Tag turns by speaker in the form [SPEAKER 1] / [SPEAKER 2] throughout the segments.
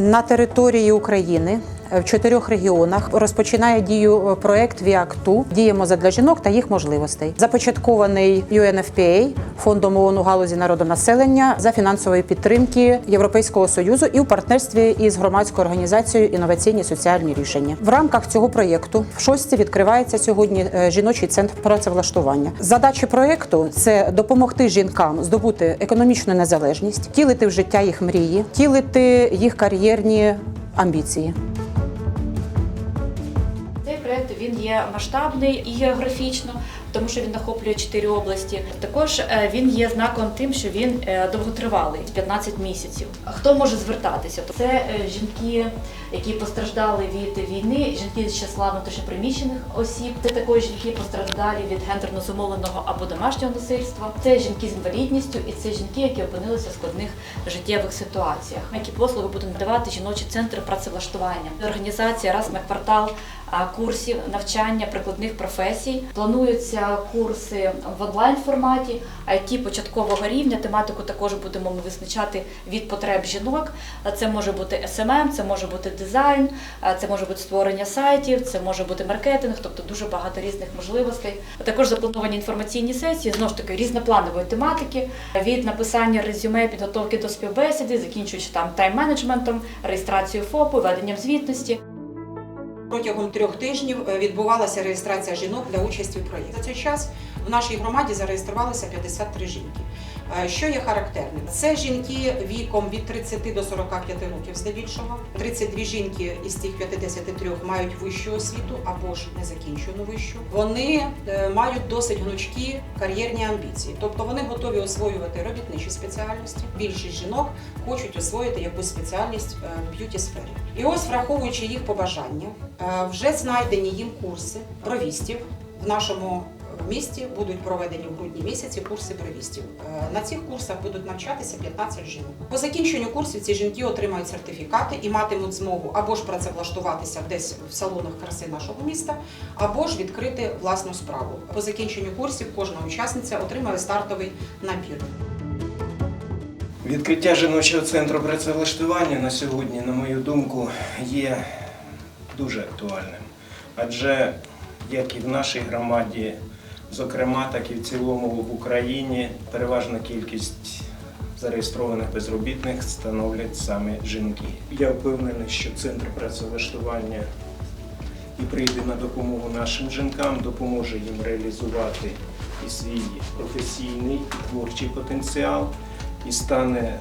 [SPEAKER 1] На території України в чотирьох регіонах розпочинає дію е, проект ВІАКТУ Діємо задля жінок та їх можливостей. Започаткований UNFPA фондом ООН у галузі народонаселення за фінансової підтримки Європейського союзу і у партнерстві із громадською організацією інноваційні соціальні рішення. В рамках цього проєкту в шості відкривається сьогодні е, жіночий центр працевлаштування. Задачі проєкту це допомогти жінкам здобути економічну незалежність, втілити в життя їх мрії, втілити їх кар'єрні амбіції.
[SPEAKER 2] Він є масштабний і географічно, тому що він охоплює чотири області. Також е, він є знаком тим, що він е, довготривалий 15 місяців. Хто може звертатися? Це е, жінки, які постраждали від війни, жінки з числа внутрішньоприміщених осіб. Це також жінки постраждалі від гендерно зумовленого або домашнього насильства. Це жінки з інвалідністю, і це жінки, які опинилися в складних життєвих ситуаціях. Які послуги будуть надавати жіночі центри працевлаштування. Організація раз на квартал курсів навчання прикладних професій. Плануються курси в онлайн форматі, IT початкового рівня. Тематику також будемо ми визначати від потреб жінок. Це може бути SMM, це може бути дизайн, це може бути створення сайтів, це може бути маркетинг, тобто дуже багато різних можливостей. Також заплановані інформаційні сесії знову ж таки різнопланової тематики від написання резюме, підготовки до співбесіди, закінчуючи там тайм-менеджментом, реєстрацією ФОПу, веденням звітності.
[SPEAKER 1] Протягом трьох тижнів е, відбувалася реєстрація жінок для участі в проєкті. За цей час в нашій громаді зареєструвалися 53 жінки. Е, Що є характерним? Це жінки віком від 30 до 45 років здебільшого. 32 жінки із цих 53 мають вищу освіту або ж незакінчену вищу. Вони е, мають досить гнучкі кар'єрні амбіції, тобто вони готові освоювати робітничі спеціальності. Більшість жінок хочуть освоїти якусь спеціальність е, в б'юті сфері. І ось, враховуючи їх побажання, вже знайдені їм курси бровістів в нашому місті будуть проведені в грудні місяці курси бровістів. Е, На цих курсах будуть навчатися 15 жінок. По закінченню курсів ці жінки отримають сертифікати і матимуть змогу або ж працевлаштуватися десь в салонах краси нашого міста, або ж відкрити власну справу. По закінченню курсів кожна учасниця отримає стартовий набір.
[SPEAKER 3] Відкриття жіночого центру працевлаштування на сьогодні, на мою думку, є дуже актуальним. Адже як і в нашій громаді, зокрема, так і в цілому в Україні переважна кількість зареєстрованих безробітних становлять саме жінки. Я впевнений, що центр працевлаштування і прийде на допомогу нашим жінкам, допоможе їм реалізувати і свій професійний і творчий потенціал і стане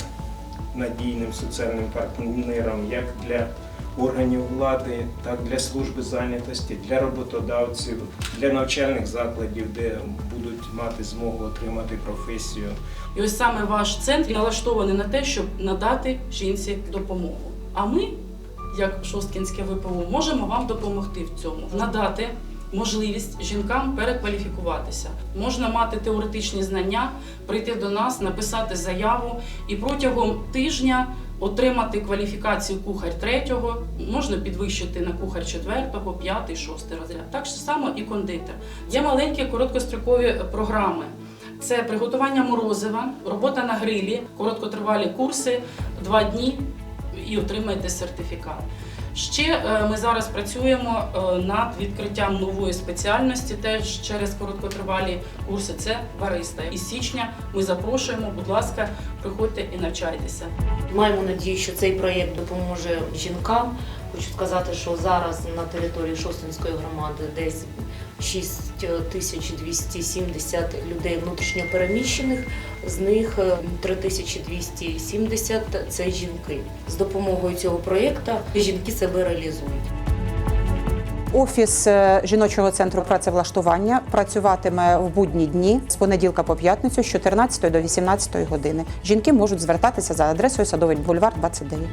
[SPEAKER 3] надійним соціальним партнером як для органів влади, так для служби зайнятості, для роботодавців, для навчальних закладів, де будуть мати змогу отримати професію.
[SPEAKER 4] І ось саме ваш центр налаштований на те, щоб надати жінці допомогу. А ми, як Шосткінське ВПО, можемо вам допомогти в цьому, надати можливість жінкам перекваліфікуватися. Можна мати теоретичні знання, прийти до нас, написати заяву і протягом тижня. Отримати кваліфікацію кухар третього, можна підвищити на кухар четвертого, п'ятий, шостий розряд. Так само і кондитер. Є маленькі короткострокові програми. Це приготування морозива, робота на грилі, короткотривалі курси, два дні і отримаєте сертифікат. Ще е, ми зараз працюємо е, над відкриттям нової спеціальності, теж через короткотривалі курси. Це бариста. Із січня ми запрошуємо, будь ласка, приходьте і навчайтеся.
[SPEAKER 5] Маємо надію, що цей проєкт допоможе жінкам. Хочу сказати, що зараз на території Шостинської громади десь 6270 людей внутрішньо переміщених, з них е, 3270 – це жінки. З допомогою цього проєкту жінки себе реалізують.
[SPEAKER 1] Офіс е, жіночого центру працевлаштування працюватиме в будні дні з понеділка по п'ятницю з 14 до 18 години. Жінки можуть звертатися за адресою Садовий бульвар 29.